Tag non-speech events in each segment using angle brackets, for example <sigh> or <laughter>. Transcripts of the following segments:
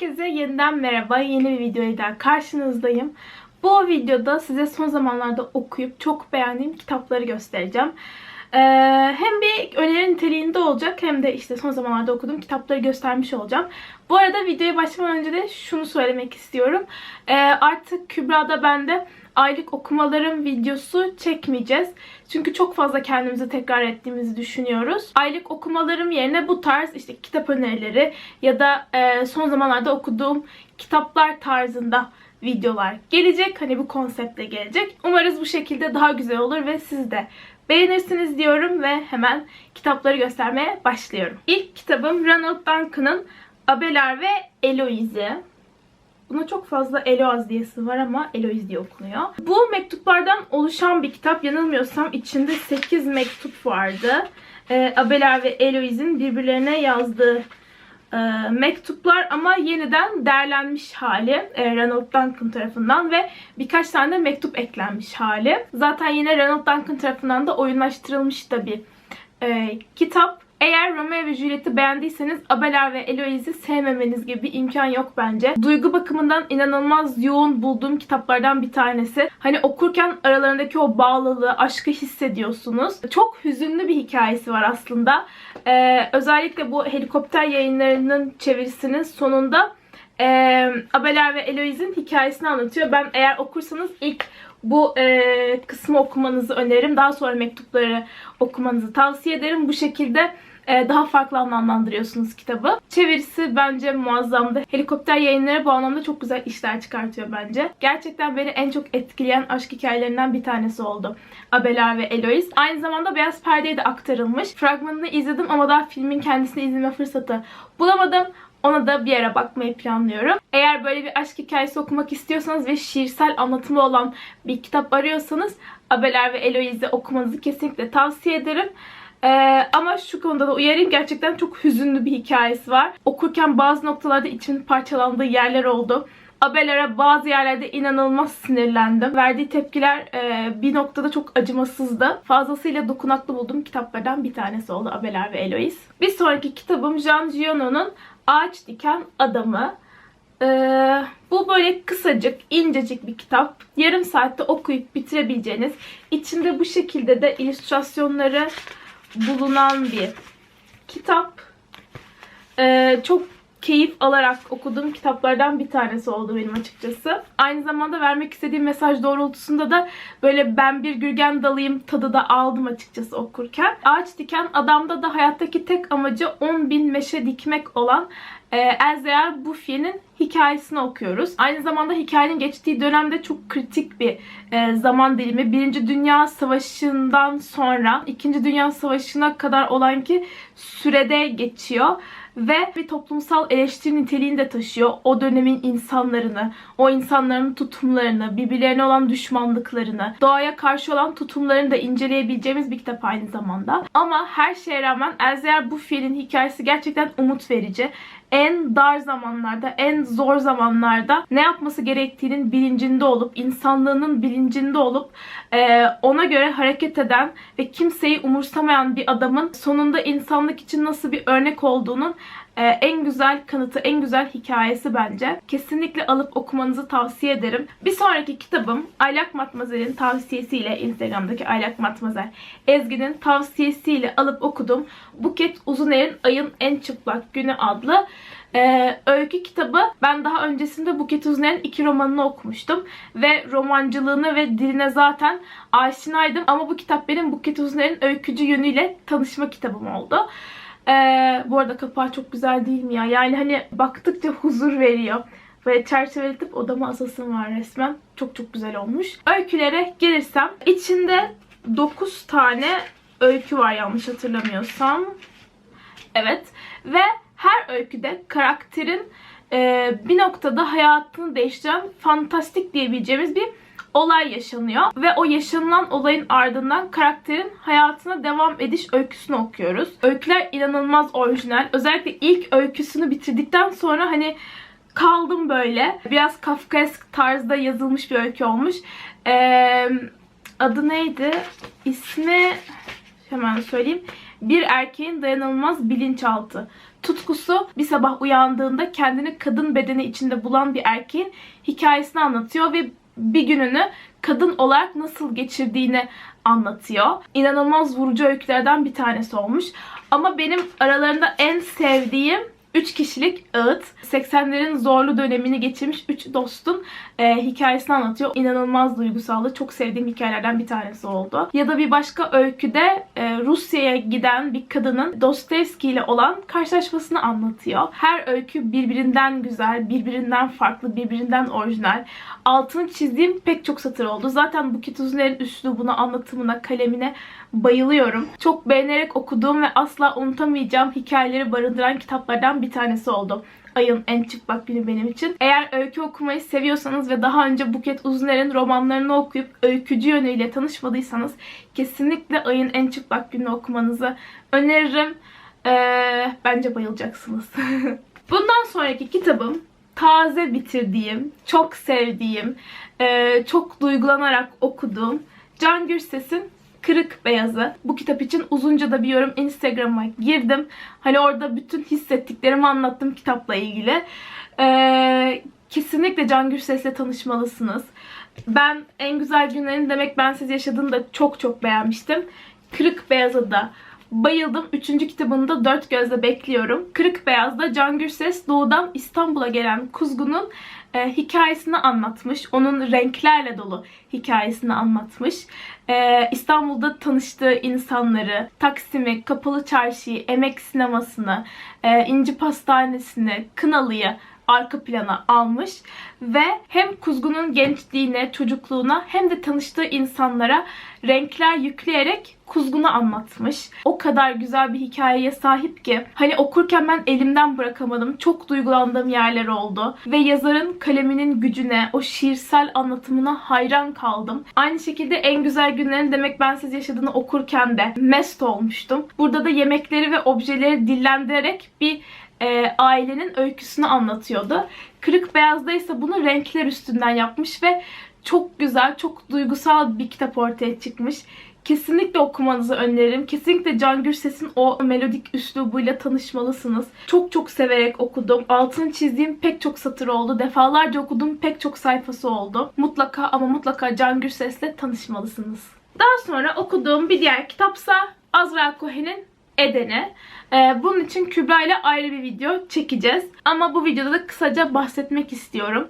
Herkese yeniden merhaba. Yeni bir videoyla karşınızdayım. Bu videoda size son zamanlarda okuyup çok beğendiğim kitapları göstereceğim. Ee, hem bir öneri niteliğinde olacak hem de işte son zamanlarda okuduğum kitapları göstermiş olacağım. Bu arada videoya başlamadan önce de şunu söylemek istiyorum. Ee, artık Kübra'da bende aylık okumalarım videosu çekmeyeceğiz. Çünkü çok fazla kendimizi tekrar ettiğimizi düşünüyoruz. Aylık okumalarım yerine bu tarz işte kitap önerileri ya da e, son zamanlarda okuduğum kitaplar tarzında videolar gelecek. Hani bu konseptle gelecek. Umarız bu şekilde daha güzel olur ve siz de beğenirsiniz diyorum ve hemen kitapları göstermeye başlıyorum. İlk kitabım Ronald Duncan'ın Abelar ve Eloise. Buna çok fazla Eloaz diyesi var ama Eloise diye okunuyor. Bu mektuplardan oluşan bir kitap. Yanılmıyorsam içinde 8 mektup vardı. E, Abelar ve Eloise'in birbirlerine yazdığı e, mektuplar ama yeniden derlenmiş hali e, Ronald Duncan tarafından ve birkaç tane de mektup eklenmiş hali. Zaten yine Ronald Duncan tarafından da oyunlaştırılmış da bir e, kitap. Eğer Romeo ve Juliet'i beğendiyseniz Abelard ve Eloise'i sevmemeniz gibi bir imkan yok bence. Duygu bakımından inanılmaz yoğun bulduğum kitaplardan bir tanesi. Hani okurken aralarındaki o bağlılığı, aşkı hissediyorsunuz. Çok hüzünlü bir hikayesi var aslında. Ee, özellikle bu helikopter yayınlarının çevirisinin sonunda e, Abelard ve Eloise'in hikayesini anlatıyor. Ben eğer okursanız ilk bu e, kısmı okumanızı öneririm. Daha sonra mektupları okumanızı tavsiye ederim. Bu şekilde daha farklı anlamlandırıyorsunuz kitabı. Çevirisi bence muazzamdı. Helikopter yayınları bu anlamda çok güzel işler çıkartıyor bence. Gerçekten beni en çok etkileyen aşk hikayelerinden bir tanesi oldu. Abelard ve Eloise. Aynı zamanda Beyaz Perde'ye de aktarılmış. Fragmanını izledim ama daha filmin kendisini izleme fırsatı bulamadım. Ona da bir ara bakmayı planlıyorum. Eğer böyle bir aşk hikayesi okumak istiyorsanız ve şiirsel anlatımı olan bir kitap arıyorsanız Abelard ve Eloise'i okumanızı kesinlikle tavsiye ederim. Ee, ama şu konuda da uyarayım gerçekten çok hüzünlü bir hikayesi var. Okurken bazı noktalarda içimin parçalandığı yerler oldu. Abelard'a bazı yerlerde inanılmaz sinirlendim. Verdiği tepkiler e, bir noktada çok acımasızdı. Fazlasıyla dokunaklı bulduğum kitaplardan bir tanesi oldu Abelard ve Eloise. Bir sonraki kitabım Jean Giono'nun Ağaç Diken Adamı. Ee, bu böyle kısacık, incecik bir kitap. Yarım saatte okuyup bitirebileceğiniz, içinde bu şekilde de illüstrasyonları bulunan bir kitap. Ee, çok keyif alarak okuduğum kitaplardan bir tanesi oldu benim açıkçası. Aynı zamanda vermek istediğim mesaj doğrultusunda da böyle ben bir gürgen dalıyım tadı da aldım açıkçası okurken. Ağaç diken adamda da hayattaki tek amacı 10 bin meşe dikmek olan e, Elzeyar Buffy'nin hikayesini okuyoruz. Aynı zamanda hikayenin geçtiği dönemde çok kritik bir e, zaman dilimi. Birinci Dünya Savaşı'ndan sonra İkinci Dünya Savaşı'na kadar olan ki sürede geçiyor ve bir toplumsal eleştiri niteliğini de taşıyor. O dönemin insanlarını, o insanların tutumlarını, birbirlerine olan düşmanlıklarını, doğaya karşı olan tutumlarını da inceleyebileceğimiz bir kitap aynı zamanda. Ama her şeye rağmen Elzeyar Buffy'nin hikayesi gerçekten umut verici en dar zamanlarda, en zor zamanlarda ne yapması gerektiğinin bilincinde olup, insanlığının bilincinde olup e, ona göre hareket eden ve kimseyi umursamayan bir adamın sonunda insanlık için nasıl bir örnek olduğunun e, en güzel kanıtı, en güzel hikayesi bence. Kesinlikle alıp okumanızı tavsiye ederim. Bir sonraki kitabım Aylak Matmazel'in tavsiyesiyle Instagram'daki Aylak Matmazel Ezgi'nin tavsiyesiyle alıp okudum. Buket Uzuner'in Ayın En Çıplak Günü adlı ee, öykü kitabı ben daha öncesinde Buket Uzuner'in iki romanını okumuştum. Ve romancılığını ve diline zaten aşinaydım. Ama bu kitap benim Buket Uzuner'in öykücü yönüyle tanışma kitabım oldu. Ee, bu arada kapağı çok güzel değil mi ya? Yani hani baktıkça huzur veriyor. Ve çerçeveletip odama asasım var resmen. Çok çok güzel olmuş. Öykülere gelirsem içinde 9 tane öykü var yanlış hatırlamıyorsam. Evet. Ve her öyküde karakterin e, bir noktada hayatını değiştiren fantastik diyebileceğimiz bir olay yaşanıyor. Ve o yaşanılan olayın ardından karakterin hayatına devam ediş öyküsünü okuyoruz. Öyküler inanılmaz orijinal. Özellikle ilk öyküsünü bitirdikten sonra hani kaldım böyle. Biraz Kafkaesk tarzda yazılmış bir öykü olmuş. Ee, adı neydi? İsmi hemen söyleyeyim. Bir erkeğin dayanılmaz bilinçaltı. tutkusu bir sabah uyandığında kendini kadın bedeni içinde bulan bir erkeğin hikayesini anlatıyor ve bir gününü kadın olarak nasıl geçirdiğini anlatıyor. İnanılmaz vurucu öykülerden bir tanesi olmuş. Ama benim aralarında en sevdiğim 3 kişilik ağıt. 80'lerin zorlu dönemini geçirmiş 3 dostun e, hikayesini anlatıyor. İnanılmaz duygusallı. Çok sevdiğim hikayelerden bir tanesi oldu. Ya da bir başka öyküde e, Rusya'ya giden bir kadının Dostoyevski ile olan karşılaşmasını anlatıyor. Her öykü birbirinden güzel, birbirinden farklı, birbirinden orijinal. Altını çizdiğim pek çok satır oldu. Zaten Buket Uzuner'in üslubuna, anlatımına, kalemine bayılıyorum. Çok beğenerek okuduğum ve asla unutamayacağım hikayeleri barındıran kitaplardan bir tanesi oldu. Ayın en çıplak günü benim için. Eğer öykü okumayı seviyorsanız ve daha önce Buket Uzuner'in romanlarını okuyup öykücü yönüyle tanışmadıysanız kesinlikle Ayın en çıplak günü okumanızı öneririm. Ee, bence bayılacaksınız. <laughs> Bundan sonraki kitabım taze bitirdiğim, çok sevdiğim, e, çok duygulanarak okuduğum Can Gürses'in Kırık Beyazı. Bu kitap için uzunca da bir yorum Instagram'a girdim. Hani orada bütün hissettiklerimi anlattım kitapla ilgili. Ee, kesinlikle Can Gürses'le tanışmalısınız. Ben En Güzel Günlerin Demek Ben Siz Yaşadığını da çok çok beğenmiştim. Kırık Beyaz'a da bayıldım. Üçüncü kitabını da dört gözle bekliyorum. Kırık Beyaz'da Can Gürses doğudan İstanbul'a gelen Kuzgun'un e, hikayesini anlatmış. Onun renklerle dolu hikayesini anlatmış. E, İstanbul'da tanıştığı insanları, Taksim'i, Kapalı Çarşı'yı, Emek Sineması'nı, e, İnci Pastanesi'ni, Kınalı'yı arka plana almış ve hem Kuzgun'un gençliğine, çocukluğuna hem de tanıştığı insanlara renkler yükleyerek Kuzgun'u anlatmış. O kadar güzel bir hikayeye sahip ki hani okurken ben elimden bırakamadım. Çok duygulandığım yerler oldu ve yazarın kaleminin gücüne, o şiirsel anlatımına hayran kaldım. Aynı şekilde en güzel günlerin demek ben siz yaşadığını okurken de mest olmuştum. Burada da yemekleri ve objeleri dillendirerek bir e, ailenin öyküsünü anlatıyordu. Kırık Beyaz'da ise bunu renkler üstünden yapmış ve çok güzel, çok duygusal bir kitap ortaya çıkmış. Kesinlikle okumanızı öneririm. Kesinlikle Can Gürses'in o melodik üslubuyla tanışmalısınız. Çok çok severek okudum. Altını çizdiğim pek çok satır oldu. Defalarca okuduğum pek çok sayfası oldu. Mutlaka ama mutlaka Can Gürses'le tanışmalısınız. Daha sonra okuduğum bir diğer kitapsa Azrael Cohen'in Eden'i. Ee, bunun için Kübra ile ayrı bir video çekeceğiz. Ama bu videoda da kısaca bahsetmek istiyorum.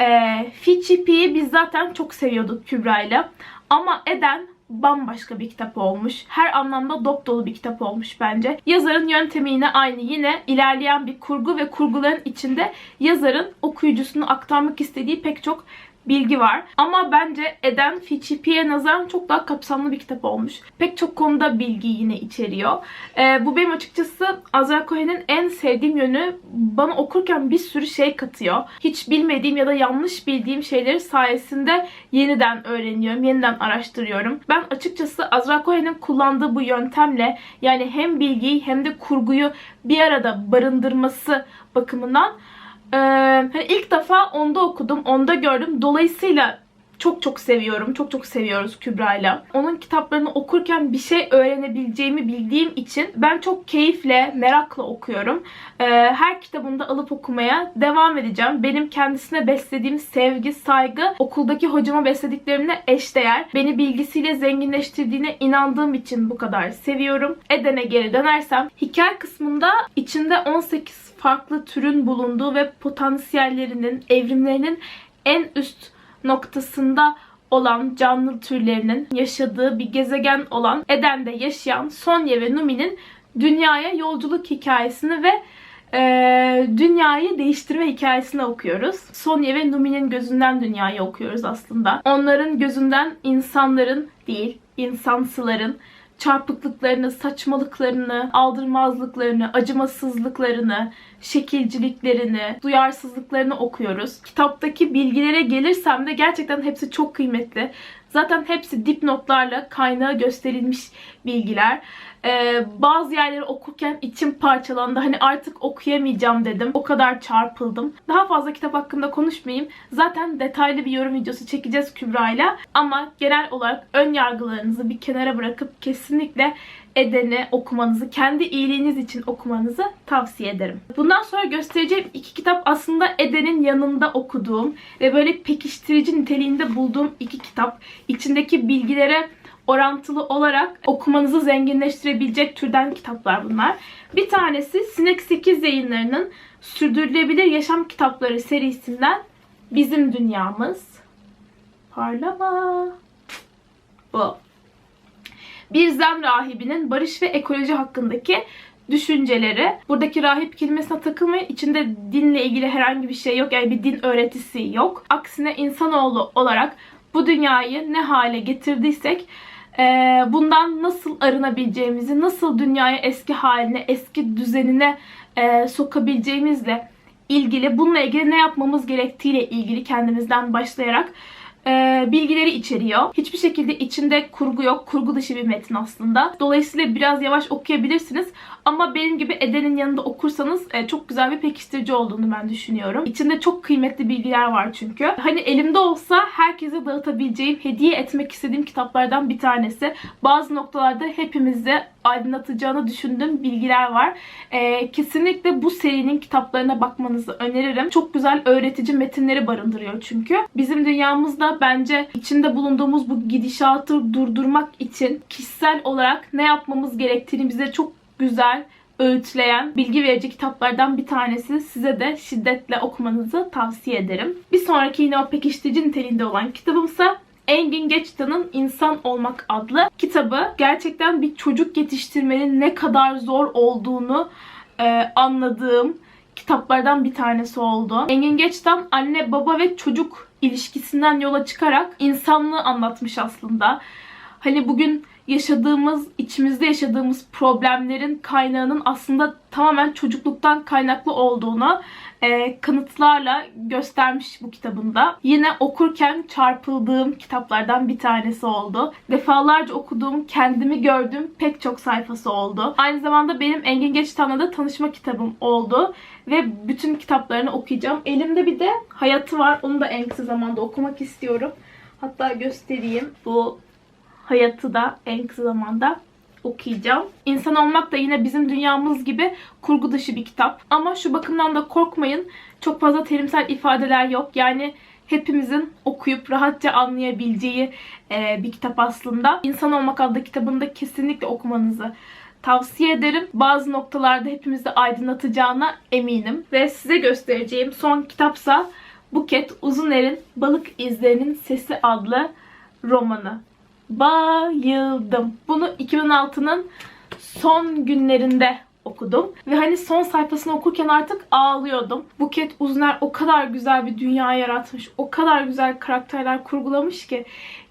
Ee, Fichipi'yi biz zaten çok seviyorduk Kübra ile. Ama Eden bambaşka bir kitap olmuş. Her anlamda dop dolu bir kitap olmuş bence. Yazarın yöntemi yine aynı. Yine ilerleyen bir kurgu ve kurguların içinde yazarın okuyucusunu aktarmak istediği pek çok bilgi var. Ama bence Eden Fichipi'ye nazaran çok daha kapsamlı bir kitap olmuş. Pek çok konuda bilgi yine içeriyor. Ee, bu benim açıkçası Azra Cohen'in en sevdiğim yönü bana okurken bir sürü şey katıyor. Hiç bilmediğim ya da yanlış bildiğim şeyleri sayesinde yeniden öğreniyorum, yeniden araştırıyorum. Ben açıkçası Azra Cohen'in kullandığı bu yöntemle yani hem bilgiyi hem de kurguyu bir arada barındırması bakımından ee, hani ilk defa onda okudum, onda gördüm. Dolayısıyla çok çok seviyorum. Çok çok seviyoruz Kübra'yla. Onun kitaplarını okurken bir şey öğrenebileceğimi bildiğim için ben çok keyifle, merakla okuyorum. Ee, her kitabını da alıp okumaya devam edeceğim. Benim kendisine beslediğim sevgi, saygı okuldaki hocama beslediklerimle eşdeğer. Beni bilgisiyle zenginleştirdiğine inandığım için bu kadar seviyorum. Eden'e geri dönersem hikaye kısmında içinde 18 farklı türün bulunduğu ve potansiyellerinin, evrimlerinin en üst noktasında olan canlı türlerinin yaşadığı bir gezegen olan Eden'de yaşayan Sonya ve Numi'nin dünyaya yolculuk hikayesini ve e, dünyayı değiştirme hikayesini okuyoruz. Sonya ve Numi'nin gözünden dünyayı okuyoruz aslında. Onların gözünden insanların değil, insansıların çarpıklıklarını, saçmalıklarını, aldırmazlıklarını, acımasızlıklarını, şekilciliklerini, duyarsızlıklarını okuyoruz. Kitaptaki bilgilere gelirsem de gerçekten hepsi çok kıymetli. Zaten hepsi dipnotlarla kaynağı gösterilmiş bilgiler. Ee, bazı yerleri okurken içim parçalandı. Hani artık okuyamayacağım dedim. O kadar çarpıldım. Daha fazla kitap hakkında konuşmayayım. Zaten detaylı bir yorum videosu çekeceğiz Kübra'yla. Ama genel olarak ön yargılarınızı bir kenara bırakıp kesinlikle Eden'i okumanızı, kendi iyiliğiniz için okumanızı tavsiye ederim. Bundan sonra göstereceğim iki kitap aslında Eden'in yanında okuduğum ve böyle pekiştirici niteliğinde bulduğum iki kitap. İçindeki bilgilere orantılı olarak okumanızı zenginleştirebilecek türden kitaplar bunlar. Bir tanesi Sinek 8 yayınlarının Sürdürülebilir Yaşam Kitapları serisinden Bizim Dünyamız. Parlama. Bu. Bir zen rahibinin barış ve ekoloji hakkındaki düşünceleri. Buradaki rahip kelimesine takılmayın. İçinde dinle ilgili herhangi bir şey yok. Yani bir din öğretisi yok. Aksine insanoğlu olarak bu dünyayı ne hale getirdiysek e, bundan nasıl arınabileceğimizi, nasıl dünyayı eski haline, eski düzenine e, sokabileceğimizle ilgili, bununla ilgili ne yapmamız gerektiğiyle ilgili kendimizden başlayarak e, bilgileri içeriyor. Hiçbir şekilde içinde kurgu yok. Kurgu dışı bir metin aslında. Dolayısıyla biraz yavaş okuyabilirsiniz. Ama benim gibi Eden'in yanında okursanız e, çok güzel bir pekiştirici olduğunu ben düşünüyorum. İçinde çok kıymetli bilgiler var çünkü. Hani elimde olsa herkese dağıtabileceğim, hediye etmek istediğim kitaplardan bir tanesi. Bazı noktalarda hepimizi aydınlatacağını düşündüğüm bilgiler var. E, kesinlikle bu serinin kitaplarına bakmanızı öneririm. Çok güzel öğretici metinleri barındırıyor çünkü. Bizim dünyamızda bence içinde bulunduğumuz bu gidişatı durdurmak için kişisel olarak ne yapmamız gerektiğini bize çok güzel öğütleyen, bilgi verici kitaplardan bir tanesi. Size de şiddetle okumanızı tavsiye ederim. Bir sonraki yine o pekiştirici niteliğinde olan kitabımsa Engin Geçtan'ın İnsan Olmak adlı kitabı. Gerçekten bir çocuk yetiştirmenin ne kadar zor olduğunu e, anladığım kitaplardan bir tanesi oldu. Engin Geçtan anne baba ve çocuk ilişkisinden yola çıkarak insanlığı anlatmış aslında. Hani bugün yaşadığımız, içimizde yaşadığımız problemlerin kaynağının aslında tamamen çocukluktan kaynaklı olduğunu e, kanıtlarla göstermiş bu kitabında. Yine okurken çarpıldığım kitaplardan bir tanesi oldu. Defalarca okuduğum, kendimi gördüğüm pek çok sayfası oldu. Aynı zamanda benim Engin Geçtan'la da tanışma kitabım oldu. Ve bütün kitaplarını okuyacağım. Elimde bir de Hayatı var. Onu da en kısa zamanda okumak istiyorum. Hatta göstereyim. Bu Hayatı da en kısa zamanda okuyacağım. İnsan olmak da yine bizim dünyamız gibi kurgu dışı bir kitap. Ama şu bakımdan da korkmayın. Çok fazla terimsel ifadeler yok. Yani hepimizin okuyup rahatça anlayabileceği e, bir kitap aslında. İnsan Olmak adlı kitabını kesinlikle okumanızı tavsiye ederim. Bazı noktalarda hepimizi aydınlatacağına eminim. Ve size göstereceğim son kitapsa Buket Uzuner'in Balık İzlerinin Sesi adlı romanı. Bayıldım. Bunu 2006'nın son günlerinde okudum. Ve hani son sayfasını okurken artık ağlıyordum. Buket Uzner o kadar güzel bir dünya yaratmış. O kadar güzel karakterler kurgulamış ki.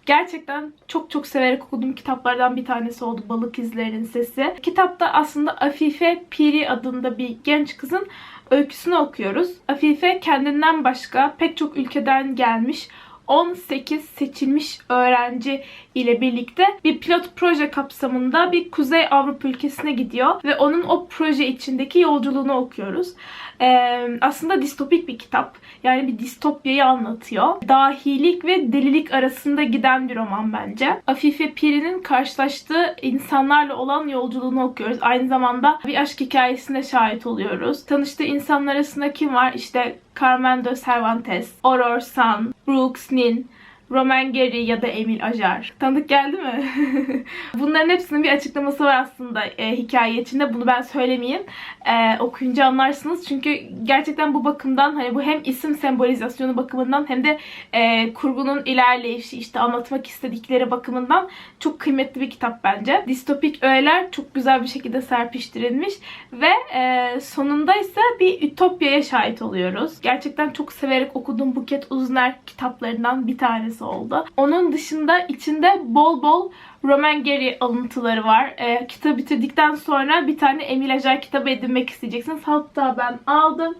Gerçekten çok çok severek okuduğum kitaplardan bir tanesi oldu Balık İzlerinin Sesi. Kitapta aslında Afife Piri adında bir genç kızın öyküsünü okuyoruz. Afife kendinden başka pek çok ülkeden gelmiş 18 seçilmiş öğrenci ile birlikte bir pilot proje kapsamında bir Kuzey Avrupa ülkesine gidiyor ve onun o proje içindeki yolculuğunu okuyoruz. Ee, aslında distopik bir kitap. Yani bir distopyayı anlatıyor. Dahilik ve delilik arasında giden bir roman bence. Afife Piri'nin karşılaştığı insanlarla olan yolculuğunu okuyoruz. Aynı zamanda bir aşk hikayesine şahit oluyoruz. Tanıştığı insanlar arasında kim var? İşte Carmen de Cervantes, Aurore San, Brooks Nin, Roman Gary ya da Emil Ajar. Tanıdık geldi mi? <laughs> Bunların hepsinin bir açıklaması var aslında e, hikaye içinde. Bunu ben söylemeyeyim. E, okuyunca anlarsınız. Çünkü gerçekten bu bakımdan hani bu hem isim sembolizasyonu bakımından hem de e, kurgunun ilerleyişi işte anlatmak istedikleri bakımından çok kıymetli bir kitap bence. Distopik öğeler çok güzel bir şekilde serpiştirilmiş ve e, sonunda ise bir ütopyaya şahit oluyoruz. Gerçekten çok severek okuduğum Buket Uzner kitaplarından bir tanesi oldu. Onun dışında içinde bol bol Roman Gary alıntıları var. E, kitabı bitirdikten sonra bir tane Emil Ajar kitabı edinmek isteyeceksiniz. Hatta ben aldım.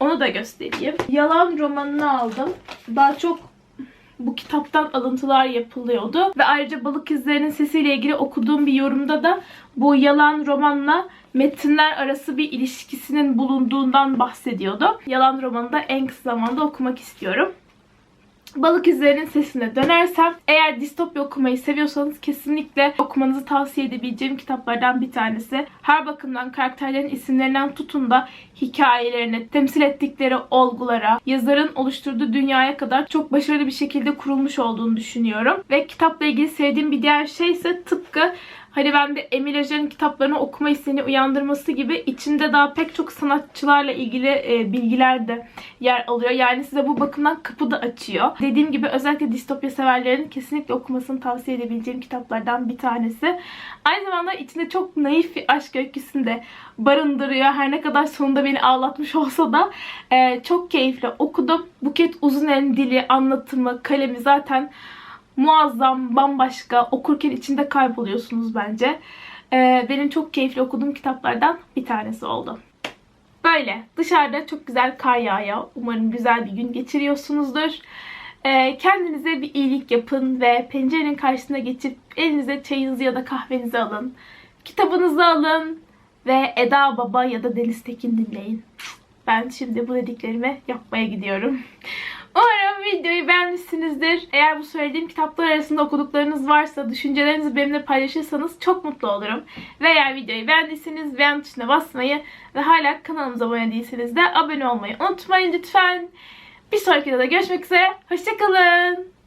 Onu da göstereyim. Yalan romanını aldım. Daha çok bu kitaptan alıntılar yapılıyordu. Ve ayrıca Balık İzlerinin sesiyle ilgili okuduğum bir yorumda da bu yalan romanla metinler arası bir ilişkisinin bulunduğundan bahsediyordu. Yalan romanı da en kısa zamanda okumak istiyorum. Balık İzlerinin Sesine dönersem eğer distopya okumayı seviyorsanız kesinlikle okumanızı tavsiye edebileceğim kitaplardan bir tanesi. Her bakımdan karakterlerin isimlerinden tutun da hikayelerine, temsil ettikleri olgulara, yazarın oluşturduğu dünyaya kadar çok başarılı bir şekilde kurulmuş olduğunu düşünüyorum. Ve kitapla ilgili sevdiğim bir diğer şey ise tıpkı Hani ben de Emil Ajar'ın kitaplarını okuma isteğini uyandırması gibi içinde daha pek çok sanatçılarla ilgili e, bilgiler de yer alıyor. Yani size bu bakımdan kapı da açıyor. Dediğim gibi özellikle distopya severlerin kesinlikle okumasını tavsiye edebileceğim kitaplardan bir tanesi. Aynı zamanda içinde çok naif bir aşk öyküsünü de barındırıyor. Her ne kadar sonunda beni ağlatmış olsa da e, çok keyifli okudum. Buket Uzunel'in dili, anlatımı, kalemi zaten muazzam, bambaşka. Okurken içinde kayboluyorsunuz bence. Ee, benim çok keyifli okuduğum kitaplardan bir tanesi oldu. Böyle. Dışarıda çok güzel kar yağıyor. Umarım güzel bir gün geçiriyorsunuzdur. Ee, kendinize bir iyilik yapın ve pencerenin karşısına geçip elinize çayınızı ya da kahvenizi alın. Kitabınızı alın ve Eda Baba ya da Deniz Tekin dinleyin. Ben şimdi bu dediklerimi yapmaya gidiyorum. Umarım videoyu beğenmişsinizdir. Eğer bu söylediğim kitaplar arasında okuduklarınız varsa düşüncelerinizi benimle paylaşırsanız çok mutlu olurum. Ve eğer videoyu beğendiyseniz beğen tuşuna basmayı ve hala kanalımıza abone değilseniz de abone olmayı unutmayın lütfen. Bir sonraki videoda görüşmek üzere. Hoşçakalın.